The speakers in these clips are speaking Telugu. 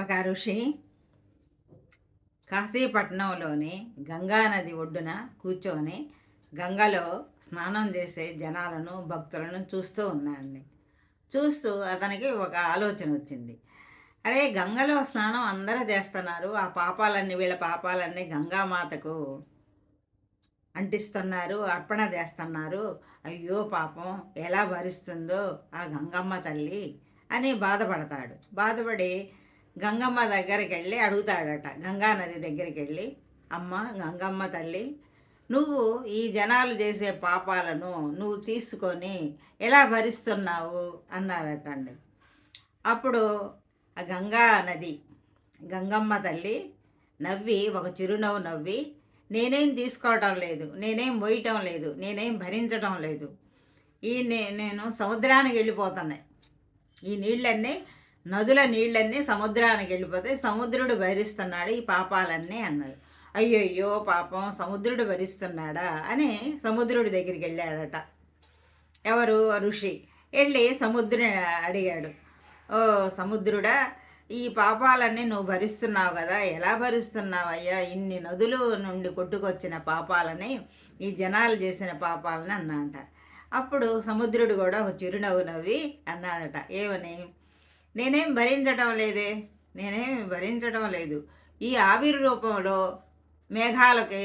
ఒక ఋషి కాశీపట్నంలోని గంగానది ఒడ్డున కూర్చొని గంగలో స్నానం చేసే జనాలను భక్తులను చూస్తూ ఉన్నాడండి చూస్తూ అతనికి ఒక ఆలోచన వచ్చింది. అరే గంగలో స్నానం అందరూ చేస్తున్నారు. ఆ పాపాలన్నీ వీళ్ళ పాపాలన్నీ గంగామాతకు అంటిస్తున్నారు అర్పణ చేస్తున్నారు. అయ్యో పాపం ఎలా భరిస్తుందో ఆ గంగమ్మ తల్లి అని బాధపడతాడు. బాధపడి గంగమ్మ దగ్గరికి వెళ్ళి అడుగుతాడట గంగా నది దగ్గరికి వెళ్ళి అమ్మ గంగమ్మ తల్లి నువ్వు ఈ జనాలు చేసే పాపాలను నువ్వు తీసుకొని ఎలా భరిస్తున్నావు? అన్నాడటండి అప్పుడు ఆ గంగా నది గంగమ్మ తల్లి నవ్వి ఒక చిరునవ్వు నవ్వి నేనేం తీసుకోవటం లేదు నేనేం మోయటం లేదు నేనేం భరించడం లేదు. ఈ నే నేను సముద్రానికి వెళ్ళిపోతున్నాయి. ఈ నీళ్ళన్నీ నదుల నీళ్ళన్నీ సముద్రానికి వెళ్ళిపోతే సముద్రుడు భరిస్తున్నాడు ఈ పాపాలన్నీ అన్నారు అయ్యయ్యో పాపం సముద్రుడు భరిస్తున్నాడా అని సముద్రుడి దగ్గరికి వెళ్ళాడట. ఎవరు? ఋషి. వెళ్ళి సముద్ర అడిగాడు. ఓ సముద్రుడా ఈ పాపాలన్నీ నువ్వు భరిస్తున్నావు కదా ఎలా భరిస్తున్నావయ్యా ఇన్ని నదులు నుండి కొట్టుకొచ్చిన పాపాలని ఈ జనాలు చేసిన పాపాలని అన్నాడట అప్పుడు సముద్రుడు కూడా ఒక చిరునవ్వు నవ్వి అన్నాడట. ఏమని? నేనేం భరించడం లేదే. నేనేమి భరించడం లేదు. ఈ ఆవిరి రూపంలో మేఘాలకి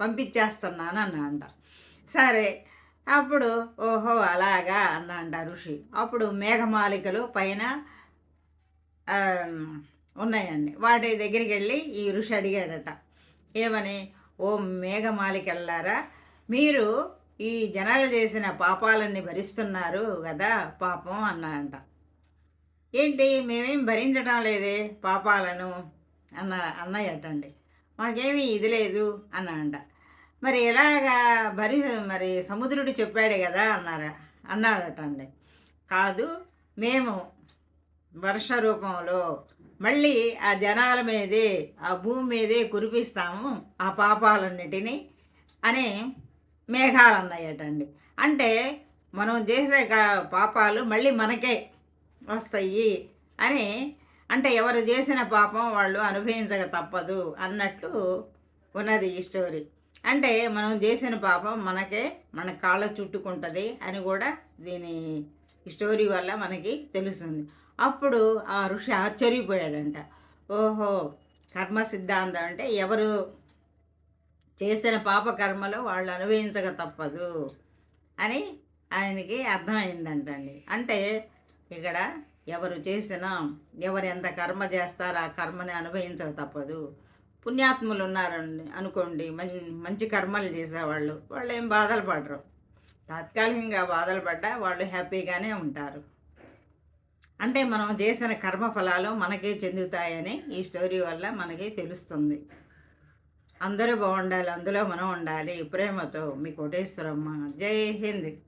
పంపించేస్తున్నాను అన్నాడంట సరే అప్పుడు ఓహో అలాగా అన్నాంట ఋషి. అప్పుడు మేఘమాలికలు పైన ఉన్నాయండి. వాటి దగ్గరికి వెళ్ళి ఈ ఋషి అడిగాడట. ఏమని? ఓ మేఘమాలికల్లారా మీరు ఈ జనాలు చేసిన పాపాలన్నీ భరిస్తున్నారు కదా పాపం అన్నాడంట ఏంటి మేమేం భరించడం లేదే పాపాలను అన్న అన్నయ్యటండి మాకేమీ ఇది లేదు అన్న అంట. మరి ఎలాగా భరి మరి సముద్రుడు చెప్పాడు కదా అన్నారా అన్నాడటండి. కాదు మేము వర్ష రూపంలో మళ్ళీ ఆ జనాల మీదే ఆ భూమి మీదే కురిపిస్తాము ఆ పాపాలన్నిటినీ అని మేఘాలు అన్నాయటండి. అంటే మనం చేసే పాపాలు మళ్ళీ మనకే వస్తాయి అని అంటే ఎవరు చేసిన పాపం వాళ్ళు అనుభవించక తప్పదు అన్నట్లు ఉన్నది ఈ స్టోరీ. అంటే మనం చేసిన పాపం మనకే మన కాళ్ళ చుట్టుకుంటుంది అని కూడా దీని స్టోరీ వల్ల మనకి తెలుస్తుంది. అప్పుడు ఆ ఋషి ఆశ్చర్యపోయాడంట. ఓహో కర్మ సిద్ధాంతం అంటే ఎవరు చేసిన పాప కర్మలో వాళ్ళు అనుభవించక తప్పదు అని ఆయనకి అర్థమైందంటండి. అంటే ఇక్కడ ఎవరు చేసినా ఎవరు ఎంత కర్మ చేస్తారో ఆ కర్మని అనుభవించక తప్పదు. పుణ్యాత్ములు ఉన్నారండి అనుకోండి మంచి మంచి కర్మలు చేసేవాళ్ళు వాళ్ళు ఏం బాధలు పడరు. తాత్కాలికంగా బాధలు పడ్డా వాళ్ళు హ్యాపీగానే ఉంటారు. అంటే మనం చేసిన కర్మ ఫలాలు మనకే చెందుతాయని ఈ స్టోరీ వల్ల మనకి తెలుస్తుంది. అందరూ బాగుండాలి అందులో మనం ఉండాలి. ప్రేమతో మీ కోటేశ్వరమ్మ. జై హింద్.